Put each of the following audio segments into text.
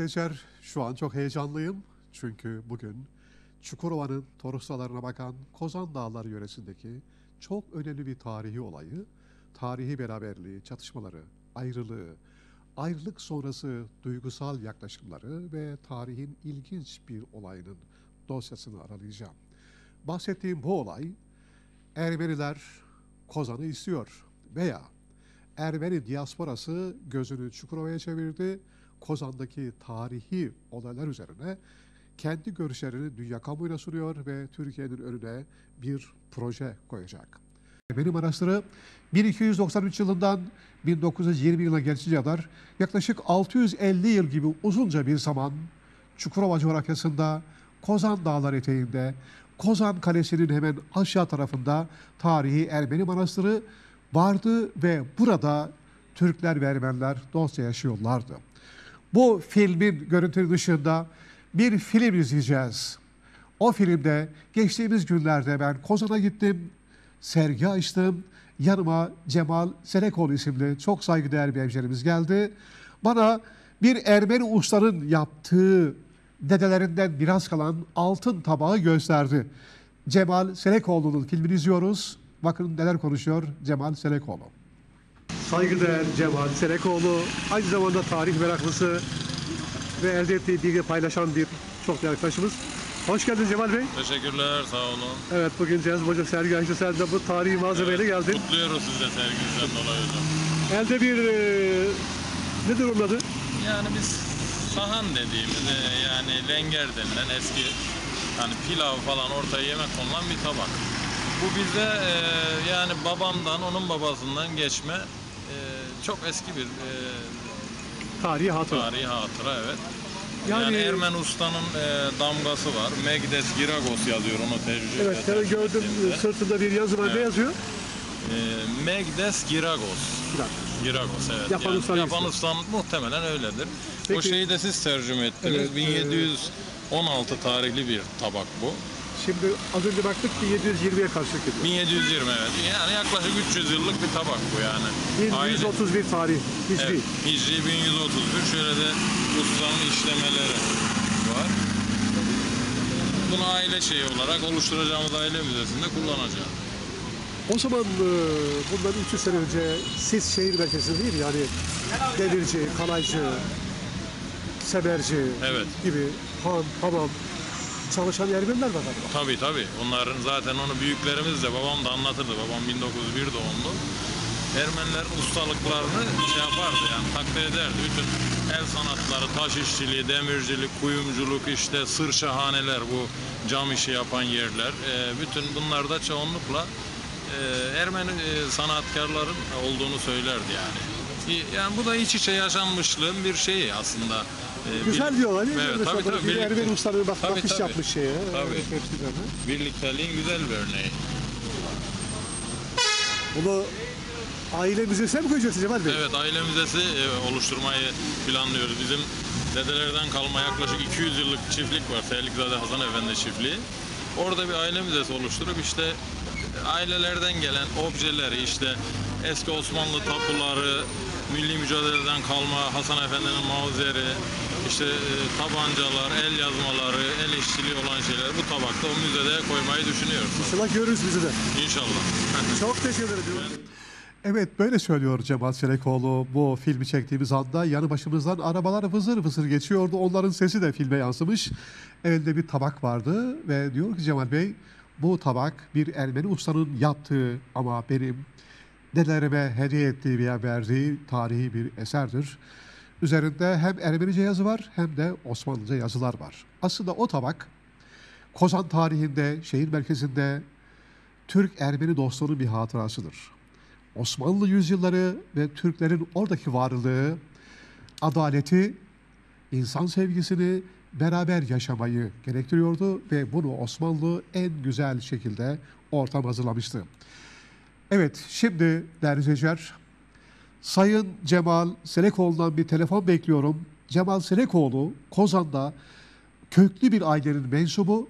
Seyirciler, şu an çok heyecanlıyım. Çünkü bugün Çukurova'nın Torusalarına bakan Kozan Dağları yöresindeki çok önemli bir tarihi olayı, tarihi beraberliği, çatışmaları, ayrılığı, ayrılık sonrası duygusal yaklaşımları ve tarihin ilginç bir olayının dosyasını aralayacağım. Bahsettiğim bu olay, Ermeniler Kozan'ı istiyor veya Ermeni diasporası gözünü Çukurova'ya çevirdi. Kozan'daki tarihi olaylar üzerine kendi görüşlerini dünya kamuoyuna sunuyor ve Türkiye'nin önüne bir proje koyacak. Ermeni Manastırı 1293 yılından 1920 yılına geçinceye kadar yaklaşık 650 yıl gibi uzunca bir zaman Çukurova coğrafyasında Kozan Dağları eteğinde Kozan Kalesi'nin hemen aşağı tarafında tarihi Ermeni Manastırı vardı ve burada Türkler ve Ermeniler dostça yaşıyorlardı. Bu filmin görüntü dışında bir film izleyeceğiz. O filmde geçtiğimiz günlerde ben Kozan'a gittim, sergi açtım. Yanıma Cemal Selekoğlu isimli çok saygıdeğer bir hemşerimiz geldi. Bana bir Ermeni ustanın yaptığı dedelerinden biraz kalan altın tabağı gösterdi. Cemal Selekoğlu'nun filmini izliyoruz. Bakın neler konuşuyor Cemal Selekoğlu. Saygıdeğer Cemal Selekoğlu aynı zamanda tarih meraklısı ve elde ettiği bilgi paylaşan bir çok değerli arkadaşımız. Hoş geldin Cemal Bey. Teşekkürler, sağ olun. Evet bugün Cezmi Hoca sergi açtı. Sen de bu tarihi malzemeyle geldin. Kutluyoruz siz de serginizden dolayı hocam. Elde bir e, nedir onun adı? Yani biz sahan dediğimiz e, yani lenger denilen eski hani pilav falan ortaya yemek konulan bir tabak. Bu bize e, yani babamdan, onun babasından geçme çok eski bir e, Tarihi hatıra. tarihi hatıra evet. Yani- Yani, Ermen ustanın e, damgası var. Megdes Giragos yazıyor onu tecrübe Evet seni gördüm tecrübesinde. sırtında bir yazı var. Ne Evet. yazıyor? E, Megdes Giragos. Giragos evet. Yapan yani, ustanın yapan ustanın muhtemelen öyledir. Peki- o şeyi de siz tercüme ettiniz. Evet, 1716 tarihli bir tabak bu. Şimdi az önce baktık ki 720'ye karşılık ediyor. 1720 evet. Yani yaklaşık 300 yıllık bir tabak bu yani. Aile- 1131 tarih. Hicri. Evet, Hicri 1131. Şöyle de ustanın işlemeleri var. Bunu aile şeyi olarak oluşturacağımız aile müzesinde kullanacağız. O zaman e, bundan 300 sene önce siz şehir merkezinde değil? Yani demirci, kalaycı, semerci Evet. gibi han, hamam çalışan Ermeniler var galiba. Tabii tabii. Onların zaten onu büyüklerimiz de babam da anlatırdı. Babam 1901 doğumlu. Ermeniler ustalıklarını şey yapardı yani takdir ederdi. Bütün el sanatları, taş işçiliği, demircilik, kuyumculuk, işte sır şahaneler, bu cam işi yapan yerler. e, bütün bunlarda çoğunlukla e, Ermeni e, sanatkarların olduğunu söylerdi yani. Yani bu da iç içe yaşanmışlığın bir şeyi aslında. E, Güzel diyorlar değil mi? Evet, tabii tabii. bir birlikte- Ermeni ustanın bak, Tabii, bakış tabii. yapmış şeye. Tabii. e, tepsilerine. Birlikteliğin güzel bir örneği. Bunu aile müzesine mi koyacaksın Cemal Bey? Evet aile müzesi e, oluşturmayı planlıyoruz. Bizim dedelerden kalma yaklaşık 200 yıllık çiftlik var. Seylikzade Hasan Efendi çiftliği. Orada bir aile müzesi oluşturup işte e, ailelerden gelen objeleri işte eski Osmanlı tapuları, milli mücadeleden kalma Hasan Efendi'nin mauzeri, işte e, tabancalar, el yazmaları, el işçiliği olan şeyler bu tabakta o müzede koymayı düşünüyoruz. İnşallah görürüz bizi de. İnşallah. Çok teşekkür ederim. Evet böyle söylüyor Cemal Çelekoğlu bu filmi çektiğimiz anda yanı başımızdan arabalar vızır vızır geçiyordu. Onların sesi de filme yansımış. Elinde bir tabak vardı ve diyor ki Cemal Bey bu tabak bir Ermeni ustanın yaptığı ama benim dedelerime hediye ettiği veya verdiği tarihi bir eserdir. Üzerinde hem Ermenice yazı var hem de Osmanlıca yazılar var. Aslında o tabak Kozan tarihinde, şehir merkezinde Türk-Ermeni dostluğunun bir hatırasıdır. Osmanlı yüzyılları ve Türklerin oradaki varlığı, adaleti, insan sevgisini beraber yaşamayı gerektiriyordu ve bunu Osmanlı en güzel şekilde ortam hazırlamıştı. Evet, şimdi değerli izleyiciler, Sayın Cemal Selekoğlu'ndan bir telefon bekliyorum. Cemal Selekoğlu, Kozan'da köklü bir ailenin mensubu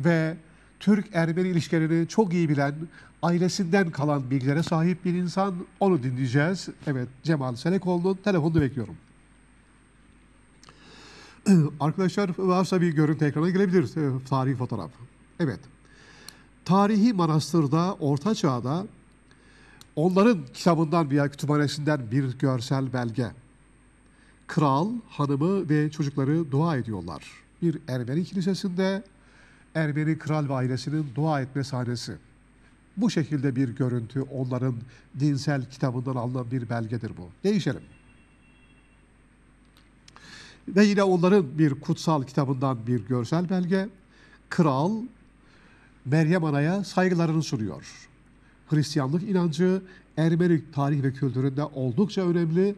ve Türk-Ermeni ilişkilerini çok iyi bilen, ailesinden kalan bilgilere sahip bir insan. Onu dinleyeceğiz. Evet, Cemal Selekoğlu'nun telefonunu bekliyorum. Arkadaşlar varsa bir görüntü ekrana gelebilir. e, Tarihi fotoğraf. Evet. Tarihi manastırda Orta Çağ'da onların kitabından veya kütüphanesinden bir görsel belge. Kral, hanımı ve çocukları dua ediyorlar. Bir Ermeni kilisesinde Ermeni kral ve ailesinin dua etme sahnesi. Bu şekilde bir görüntü onların dinsel kitabından alınan bir belgedir bu. Değişelim. Ve yine onların bir kutsal kitabından bir görsel belge. Kral Meryem Ana'ya saygılarını sunuyor. Hristiyanlık inancı Ermeni tarih ve kültüründe oldukça önemli.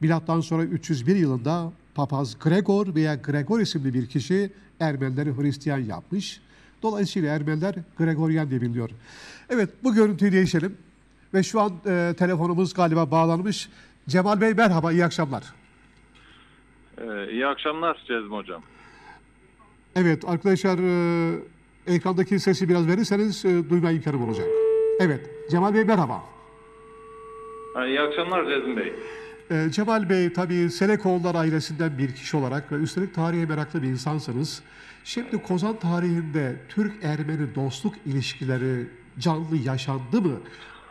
Milattan sonra 301 yılında papaz Gregor veya Gregor isimli bir kişi Ermenileri Hristiyan yapmış. Dolayısıyla Ermeniler Gregoryan diye biliniyor. Evet bu görüntüyü değişelim. Ve şu an e, telefonumuz galiba bağlanmış. Cemal Bey merhaba, iyi akşamlar. Ee, iyi akşamlar Cezmi Hocam. Evet arkadaşlar e, ekrandaki sesi biraz verirseniz e, duyma imkanım olacak. Evet Cemal Bey merhaba. Ha, iyi akşamlar Cezmi Bey. E, Cemal Bey tabii Selekoğullar ailesinden bir kişi olarak ve üstelik tarihe meraklı bir insansınız. Şimdi Kozan tarihinde Türk-Ermeni dostluk ilişkileri canlı yaşandı mı?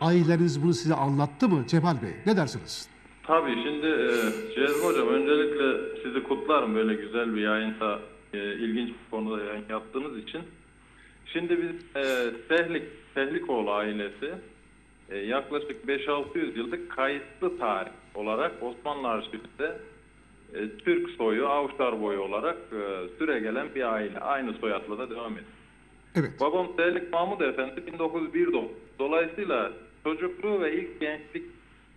Aileniz bunu size anlattı mı Cemal Bey? Ne dersiniz? Tabii şimdi e, Cezmi Hocam öncelikle sizi kutlarım böyle güzel bir yayında e, ilginç bir konuda yayın yaptığınız için. Şimdi biz e, Sehlik, Sehlikoğlu ailesi e, yaklaşık 5-600 yıllık kayıtlı tarih olarak Osmanlı arşivinde e, Türk soyu, Avşar boyu olarak e, süre gelen bir aile. Aynı soyadla da devam ediyor. Evet. Babam Selik Mahmud Efendi 1901 doğumlu. Dolayısıyla çocukluğu ve ilk gençlik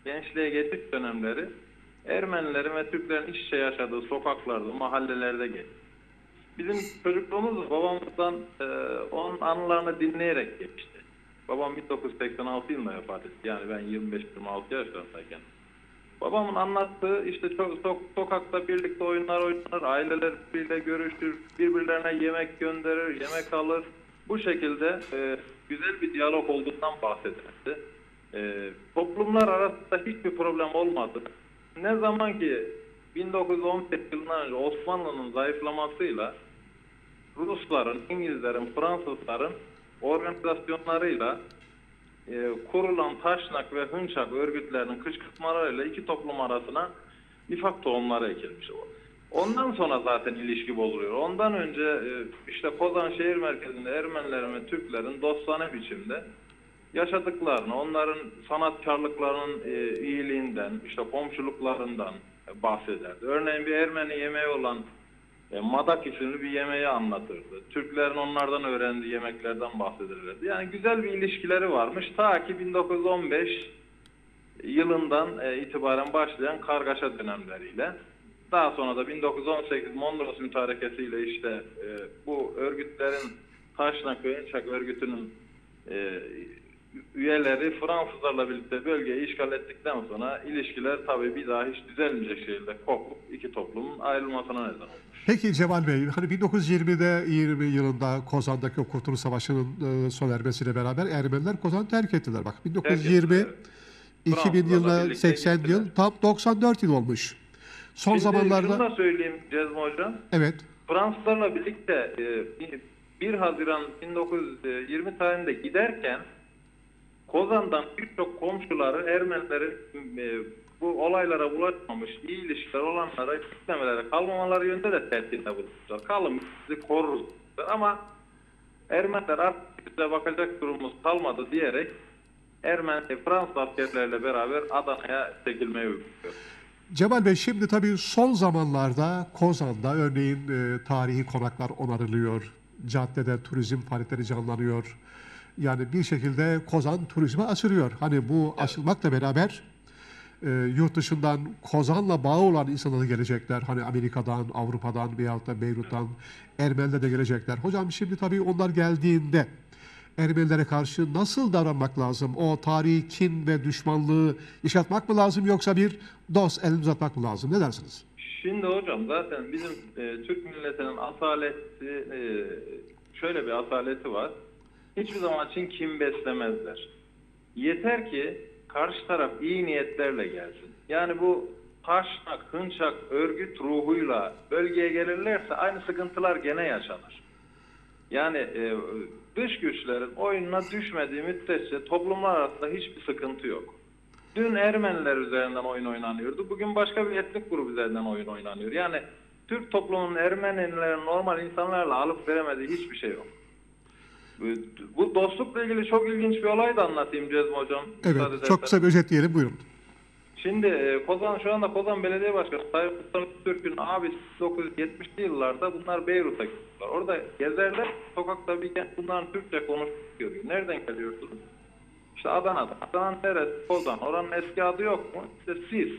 gençliğe geçiş dönemleri Ermenilerin ve Türklerin iç içe yaşadığı sokaklarda, mahallelerde geçti. Bizim çocukluğumuz da babamızdan e, onun anılarını dinleyerek geçti. Babam 1986 yılında vefat etti. Yani ben 25-26 yaşlarındayken. Babamın anlattığı işte çok, sok- sokakta birlikte oyunlar oynanır, aileler birbiriyle görüşür, birbirlerine yemek gönderir, yemek alır. Bu şekilde e, güzel bir diyalog olduğundan bahsederdi. E, toplumlar arasında hiçbir problem olmadı. Ne zaman ki 1918 yılından önce Osmanlı'nın zayıflamasıyla Rusların, İngilizlerin, Fransızların organizasyonlarıyla e, kurulan Taşnak ve Hınçak örgütlerinin kışkırtmalarıyla iki toplum arasına nifak tohumları ekilmiş. Ondan sonra zaten ilişki bozuluyor. Ondan önce e, işte Kozan şehir merkezinde Ermenilerin ve Türklerin dostane biçimde yaşadıklarını, onların sanatkarlıklarının e, iyiliğinden, işte komşuluklarından bahsederdi. Örneğin bir Ermeni yemeği olan e, Madak isimli bir yemeği anlatırdı. Türklerin onlardan öğrendiği yemeklerden bahsederlerdi. Yani güzel bir ilişkileri varmış. Ta ki 1915 yılından e, itibaren başlayan kargaşa dönemleriyle. Daha sonra da 1918 Mondros mütarekesiyle işte e, bu örgütlerin Taşnak ve Ençak örgütünün e, üyeleri Fransızlarla birlikte bölgeyi işgal ettikten sonra ilişkiler tabii bir daha hiç düzelmeyecek şekilde kopup iki toplumun ayrılmasına neden olmuş. Peki Cemal Bey, hani 1920'de 20 yılında Kozan'daki o Kurtuluş Savaşı'nın e, sona ermesiyle beraber Ermeniler Kozan'ı terk ettiler. Bak 1920, ettiler, 2000 Fransızlarla yılına birlikte 80 yıl, tam 94 yıl olmuş. Son Şimdi zamanlarda, şunu da söyleyeyim Cezmi Hocam. evet, Fransızlarla birlikte e, 1 Haziran 1920 tarihinde giderken Kozan'dan birçok komşuları Ermenilerin e, bu olaylara bulaşmamış, iyi ilişkiler olanlara gitmemeleri, kalmamaları yönünde de telkinde bulunmuşlar. Kalın bizi koruruz. Ama Ermeniler artık bize bakacak durumumuz kalmadı diyerek Ermeni, Fransız askerleriyle beraber Adana'ya çekilmeyi uyguluyor. Cemal Bey şimdi tabii son zamanlarda Kozan'da örneğin e, tarihi konaklar onarılıyor. Caddede turizm faaliyetleri canlanıyor. Yani bir şekilde Kozan turizme açılıyor. Hani bu açılmakla beraber e, yurt dışından Kozan'la bağı olan insanlar gelecekler. Hani Amerika'dan, Avrupa'dan veyahut da Beyrut'tan Ermeniler de gelecekler. Hocam şimdi tabii onlar geldiğinde Ermenilere karşı nasıl davranmak lazım? O tarihi kin ve düşmanlığı yaşatmak mı lazım yoksa bir dost elini uzatmak mı lazım? Ne dersiniz? Şimdi hocam zaten bizim e, Türk milletinin asaleti e, şöyle bir asaleti var. Hiçbir zaman için kim beslemezler. Yeter ki karşı taraf iyi niyetlerle gelsin. Yani bu taşnak, hınçak, örgüt ruhuyla bölgeye gelirlerse aynı sıkıntılar gene yaşanır. Yani e, dış güçlerin oyununa düşmediği müddetçe toplumlar arasında hiçbir sıkıntı yok. Dün Ermeniler üzerinden oyun oynanıyordu. Bugün başka bir etnik grup üzerinden oyun oynanıyor. Yani Türk toplumunun Ermenilerin normal insanlarla alıp veremediği hiçbir şey yok. Bu- dostlukla ilgili çok ilginç bir olay da anlatayım Cezmi Hocam. Evet, çok edersen. kısa bir özetleyelim buyurun. Şimdi e, Kozan şu anda Kozan Belediye Başkanı Sayın Mustafa Türk'ün abi 1970'li yıllarda bunlar Beyrut'a gittiler. Orada gezerler sokakta bir genç bunların Türkçe konuşuyor. Nereden geliyorsunuz? İşte Adana'dan. Adana'nın neresi? Kozan. Oranın eski adı yok mu? İşte Sis.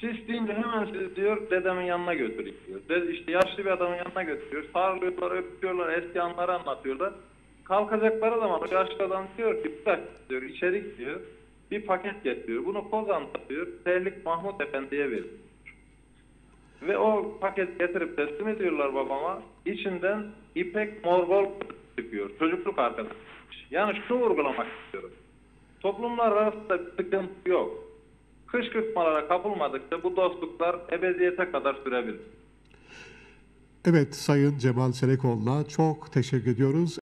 Sis deyince hemen siz diyor dedemin yanına götüreyim diyor. Dede işte yaşlı bir adamın yanına götürüyor. Sarılıyorlar, öpüyorlar, eski anları anlatıyorlar. Kalkacakları zaman o yaşlı adam diyor ki bir dakika diyor içeri gidiyor. Bir paket getiriyor. Bunu Kozan'da diyor Tehlik Mahmut Efendi'ye veriyor. Ve o paket getirip teslim ediyorlar babama. İçinden ipek morgol çıkıyor. Çocukluk arkadaşı. Yani şunu vurgulamak istiyorum. Toplumlar arasında bir sıkıntı yok. Kışkırtmalara kapılmadıkça bu dostluklar ebediyete kadar sürebilir. Evet Sayın Cemal Selekoğlu'na çok teşekkür ediyoruz.